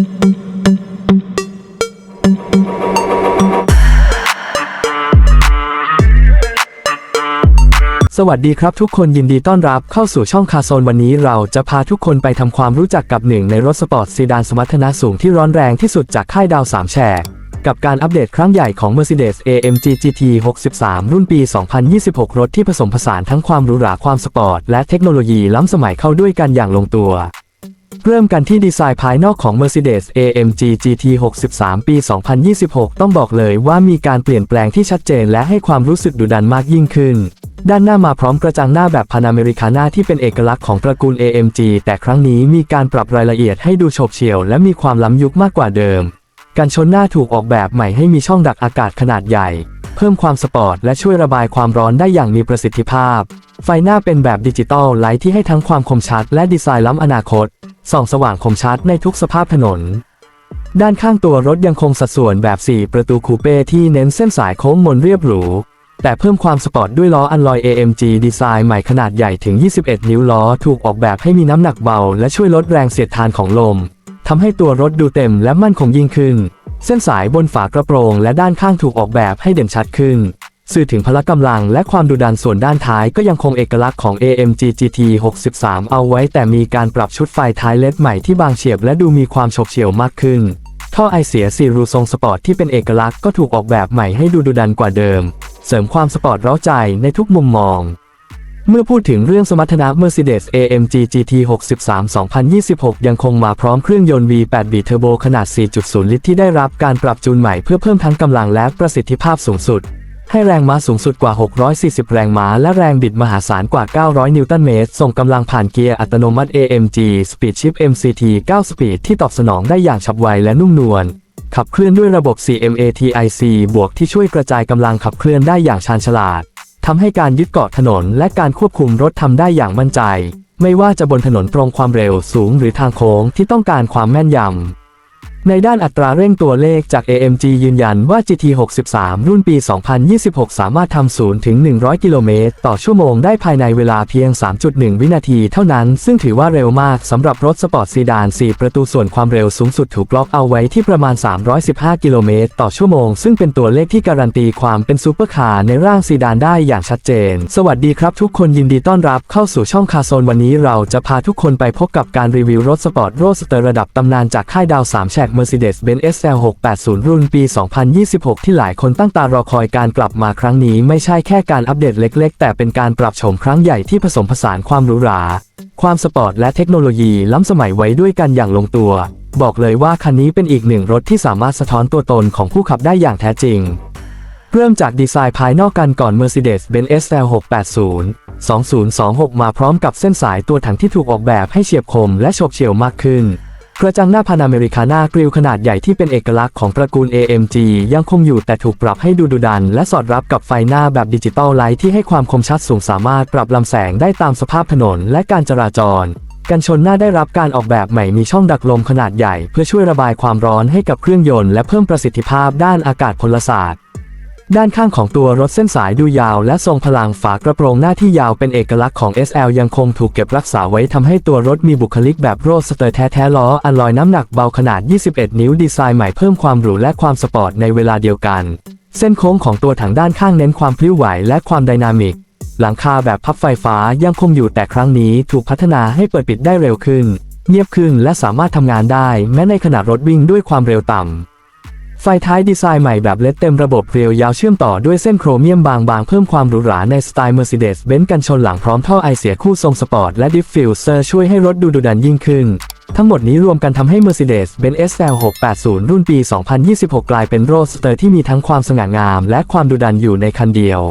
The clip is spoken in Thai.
สวัสดีครับทุกคนยินดีต้อนรับเข้าสู่ช่องคาโซนวันนี้เราจะพาทุกคนไปทำความรู้จักกับหนึ่งในรถสปอร์ตซีดานสมรรถนะสูงที่ร้อนแรงที่สุดจากค่ายดาว3แฉกกับการอัปเดตครั้งใหญ่ของ Mercedes AMG GT 63 รุ่นปี 2026 รถที่ผสมผสานทั้งความหรูหราความสปอร์ตและเทคโนโลยีล้ำสมัยเข้าด้วยกันอย่างลงตัว เริ่มกันที่ดีไซน์ภายนอกของ Mercedes AMG GT 63 ปี 2026 ต้องบอกเลยว่ามีการเปลี่ยนแปลงที่ชัดเจนและให้ความรู้สึกดุดันมากยิ่งขึ้น ด้านหน้ามาพร้อมกระจังหน้าแบบพานาเมริคาน่าที่เป็นเอกลักษณ์ของตระกูล AMG แต่ครั้งนี้มีการปรับรายละเอียดให้ดูโฉบเฉี่ยว และมีความล้ำยุคมากกว่าเดิม การชนหน้าถูกออกแบบใหม่ให้มีช่องดักอากาศขนาดใหญ่ เพิ่มความสปอร์ตและช่วยระบายความร้อนได้อย่างมีประสิทธิภาพ ไฟหน้าเป็นแบบดิจิตอลไลท์ที่ให้ทั้งความคมชัด และดีไซน์ล้ำอนาคต ส่องสว่างคมชัดในทุกสภาพถนน ด้านข้างตัวรถยังคงสัดส่วนแบบ 4 ประตูคูเป้ที่เน้นเส้นสายโค้งมนเรียบหรู แต่เพิ่มความสปอร์ตด้วยล้ออัลลอย AMG ดีไซน์ใหม่ขนาดใหญ่ถึง 21 นิ้วล้อถูกออกแบบให้มีน้ำหนักเบา และช่วยลดแรงเสียดทานของลมทำให้ตัวรถดูเต็มและมั่นคงยิ่งขึ้น เส้นสายบนฝากระโปรง และด้านข้างถูกออกแบบให้เด่นชัดขึ้น สื่อถึงพละกำลังและความดุดันส่วนด้านท้ายก็ยังคงเอกลักษณ์ของ AMG GT 63 เอาไว้แต่มีการปรับชุดไฟท้ายเล็ดใหม่ที่บางเฉียบและดูมีความฉบเฉี่ยวมากขึ้น ท่อไอเสียสีรูทรงสปอร์ตที่เป็นเอกลักษณ์ก็ถูกออกแบบใหม่ให้ดูดุดันกว่าเดิม เสริมความสปอร์ตเร้าใจในทุกมุมมองเมื่อพูดถึงเรื่องสมรรถนะ Mercedes AMG GT 63 2026 ยังคงมาพร้อมเครื่องยนต์ V8 B Turbo ขนาด 4.0 ลิตรที่ได้รับการปรับจูนใหม่เพื่อเพิ่มทั้งกำลังและประสิทธิภาพสูงสุด ให้แรงม้าสูงสุดกว่า 640 แรงม้า และแรงบิดมหาศาลกว่า 900 นิวตันเมตร ส่งกำลังผ่านเกียร์อัตโนมัติ AMG Speed Shift MCT 9 Speed ที่ตอบสนองได้อย่างฉับไวและนุ่มนวล ขับเคลื่อนด้วยระบบ CMATIC บวกที่ช่วยกระจายกำลังขับเคลื่อนได้อย่างชาญฉลาด ทำให้การยึดเกาะถนนและการควบคุมรถทำได้อย่างมั่นใจ ไม่ว่าจะบนถนนตรงความเร็วสูงหรือทางโค้งที่ต้องการความแม่นยำ ในด้านอัตราเร่งตัวเลขจาก AMG ยืนยันว่า GT 63 รุ่นปี 2026 สามารถทำ0ถึง 100 กิโลเมตรต่อชั่วโมงได้ภายในเวลาเพียง 3.1 วินาทีเท่านั้น ซึ่งถือว่าเร็วมากสำหรับรถสปอร์ตซีดาน 4 ประตูส่วนความเร็วสูงสุดถูกล็อกเอาไว้ที่ประมาณ 315 กิโลเมตรต่อชั่วโมง ซึ่งเป็นตัวเลขที่การันตีความเป็นซูเปอร์คาร์ในร่างซีดานได้อย่างชัดเจน สวัสดีครับทุกคนยินดีต้อนรับเข้าสู่ช่องคาโซนวันนี้เราจะพาทุกคนไปพบกับการรีวิวรถสปอร์ตโรสเตอร์ระดับตำนานจากค่ายดาว3แฉก Mercedes-Benz SL 680 รุ่นปี 2026 ที่หลายคนตั้งตารอคอยการกลับมาครั้งนี้ไม่ใช่แค่การอัปเดตเล็กๆ แต่เป็นการปรับโฉมครั้งใหญ่ที่ผสมผสานความหรูหรา ความสปอร์ตและเทคโนโลยีล้ำสมัยไว้ด้วยกันอย่างลงตัว บอกเลยว่าคันนี้เป็นอีกหนึ่งรถที่สามารถสะท้อนตัวตนของผู้ขับได้อย่างแท้จริงเริ่มจากดีไซน์ภายนอกกันก่อน Mercedes-Benz SL 680 2026 มาพร้อมกับเส้นสายตัวถังที่ถูกออกแบบให้เฉียบคมและโฉบเฉี่ยวมากขึ้น กระจังหน้าพานาเมริคาน่ากริลขนาดใหญ่ที่เป็นเอกลักษณ์ของตระกูล AMG ยังคงอยู่แต่ถูกปรับให้ดูดุดัน และสอดรับกับไฟหน้าแบบดิจิตอลไลท์ที่ให้ความคมชัดสูงสามารถปรับลำแสงได้ตามสภาพถนนและการจราจร กันชนหน้าได้รับการออกแบบใหม่มีช่องดักลมขนาดใหญ่ เพื่อช่วยระบายความร้อนให้กับเครื่องยนต์และเพิ่มประสิทธิภาพด้านอากาศพลศาสตร์ ด้านข้างของตัวรถเส้นสายดูยาวและทรงพลังฝากระโปรงหน้าที่ยาวเป็นเอกลักษณ์ของ SL ยังคงถูกเก็บรักษาไว้ทำให้ตัวรถมีบุคลิกแบบโรสเตอร์แท้ๆล้ออัลลอยน้ำหนักเบาขนาด 21 นิ้วดีไซน์ใหม่เพิ่มความหรูและความสปอร์ตในเวลาเดียวกัน เส้นโค้งของตัวถังด้านข้างเน้นความพลิ้วไหวและความไดนามิก หลังคาแบบพับไฟฟ้ายังคงอยู่แต่ครั้งนี้ถูกพัฒนาให้เปิดปิดได้เร็วขึ้น เงียบขึ้นและสามารถทำงานได้ แม้ในขณะรถวิ่งด้วยความเร็วต่ำ ไฟท้ายดีไซน์ใหม่แบบเล็ดเต็มระบบเรียวยาวเชื่อมต่อด้วยเส้นโครเมียมบางๆ เพิ่มความหรูหราในสไตล์ Mercedes-Benz กันชนหลังพร้อมท่อไอเสียคู่ทรงสปอร์ตและดิฟฟิวเซอร์ช่วยให้รถดูดุดันยิ่งขึ้น ทั้งหมดนี้รวมกันทำให้ Mercedes-Benz SL 680 รุ่นปี 2026 กลายเป็นโรสเตอร์ที่มีทั้งความสง่างาม และความดุดันอยู่ในคันเดียว